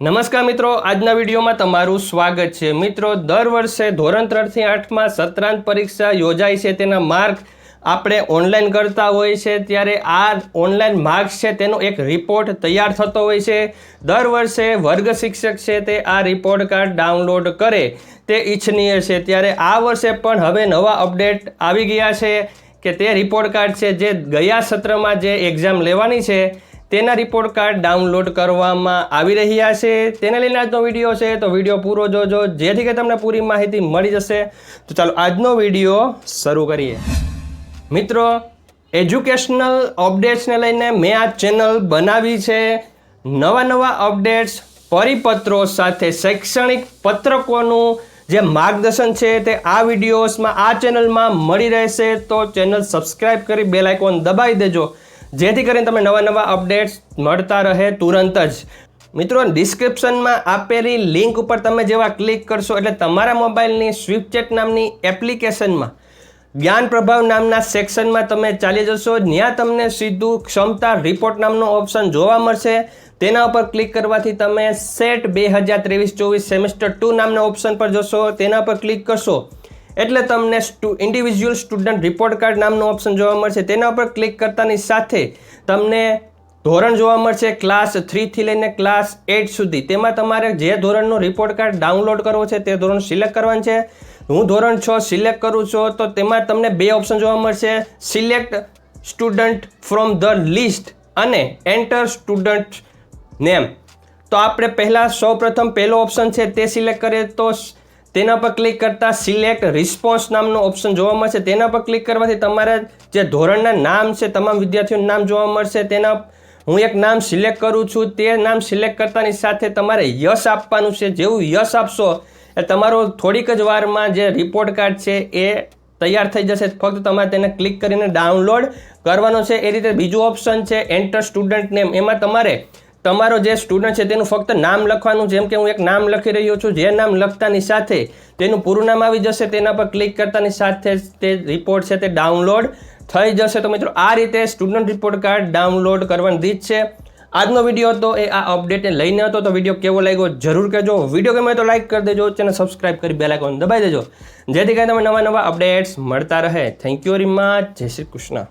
નમસ્કાર મિત્રો, આજના વિડીયોમાં તમારું સ્વાગત છે. મિત્રો, દર વર્ષે ધોરણ ત્રણથી આઠમાં સત્રાંત પરીક્ષા યોજાય છે, તેના માર્ક આપણે ઓનલાઈન કરતા હોય છે, ત્યારે આ ઓનલાઈન માર્ક્સ છે, તેનો એક રિપોર્ટ તૈયાર થતો હોય છે. દર વર્ષે વર્ગ શિક્ષક છે, તે આ રિપોર્ટ કાર્ડ ડાઉનલોડ કરે, તે ઈચ્છનીય છે. ત્યારે આ વર્ષે પણ હવે નવા અપડેટ આવી ગયા છે કે તે રિપોર્ટ કાર્ડ છે, જે ગયા સત્રમાં જે એક્ઝામ લેવાની છે તેના રિપોર્ટ કાર્ડ ડાઉનલોડ કરવામાં આવી રહ્યા છે. તેને લઈને આજનો વીડિયો છે, તો વીડિયો પૂરો જોજો. જેથી કે તમને પૂરી માહિતી મળી જશે. તો ચાલો, આજનો વીડિયો શરૂ કરીએ. મિત્રો એજ્યુકેશનલ અપડેટ્સને લઈને મેં આ ચેનલ બનાવી છે. નવા નવા અપડેટ્સ પરિપત્રો સાથે શૈક્ષણિક પત્રકોનું જે માર્ગદર્શન છે તે આ વિડીયોઝમાં આ ચેનલમાં મળી રહેશે. તો ચેનલ સબસ્ક્રાઈબ કરી બેલ દબાવી દેજો. જેથી કરીને તમને નવા નવા અપડેટ્સ મળતા રહે તુરંત જ. મિત્રો ડિસ્ક્રિપ્શનમાં આપેલી લિંક ઉપર તમે જેવા ક્લિક કરશો એટલે તમારા મોબાઈલની સ્વિફચેટ નામની એપ્લિકેશનમાં જ્ઞાન પ્રભાવ નામના સેક્શનમાં તમે ચાલી જશો. જ્યાં તમને સીધું ક્ષમતા રિપોર્ટ નામનો ઓપ્શન જોવા મળશે. તેના ઉપર ક્લિક કરવાથી તમે સેટ બે હજાર ત્રેવીસ ચોવીસ સેમેસ્ટર ટુ નામના ઓપ્શન પર જશો. તેના પર ક્લિક કરશો. એટલે તમને stu individual student report card નામનું ઓપ્શન જોવા મળશે. તેના ઉપર ક્લિક કરતાની સાથે તમને ધોરણ જોવા મળશે ક્લાસ થ્રીથી લઈને ક્લાસ એટ સુધી. તેમાં તમારે જે ધોરણનો રિપોર્ટ કાર્ડ ડાઉનલોડ કરવો છે તે ધોરણ સિલેક્ટ કરવાનું છે. હું ધોરણ છ સિલેક્ટ કરું છું, તો તેમાં તમને બે ઓપ્શન જોવા મળશે. Select student from the list અને એન્ટર સ્ટુડન્ટ નેમ તો આપણે પહેલાં સૌ પ્રથમ પહેલો ઓપ્શન છે તે સિલેક્ટ કરીએ. તો તેના પર ક્લિક કરતાં સિલેક્ટ રિસ્પોન્સ નામનો ઓપ્શન જોવા મળશે. તેના પર ક્લિક કરવાથી તમારા જે ધોરણના નામ છે, તમામ વિદ્યાર્થીઓનું નામ જોવા મળશે. તેના હું એક નામ સિલેક્ટ કરું છું. તે નામ સિલેક્ટ કરતાની સાથે તમારે યશ આપવાનું છે. જેવું યશ આપશો, એ તમારો થોડીક જ વારમાં જે રિપોર્ટ કાર્ડ છે, એ તૈયાર થઈ જશે. ફક્ત તમારે તેને ક્લિક કરીને ડાઉનલોડ કરવાનો છે. એ રીતે બીજું ઓપ્શન છે એન્ટર સ્ટુડન્ટ નેમ એમાં તમારે તમારો જે સ્ટુડન્ટ છે તેનું ફક્ત નામ લખવાનું, જેમ કે હું એક નામ લખી રહ્યો છું, જે નામ લખતાની સાથે તેનું પૂરું નામ આવી જશે, તેના પર ક્લિક કરતાની સાથે તે રિપોર્ટ છે તે ડાઉનલોડ થઈ જશે. તો મિત્રો, આ રીતે સ્ટુડન્ટ રિપોર્ટ કાર્ડ ડાઉનલોડ કરવાની રીત છે. આજનો વીડિયો હતો, એ આ અપડેટને લઈને હતો, તો વીડિયો કેવો લાગ્યો જરૂર કહેજો. વીડિયો ગમે તો લાઇક કરી દેજો, ચેનલ સબસ્ક્રાઇબ કરી બેલ આઇકોન દબાઈ દેજો. જેથી કરીને તમે નવા નવા અપડેટ્સ મળતા રહે. થેન્ક યુ વેરી મચ જય શ્રી કૃષ્ણ.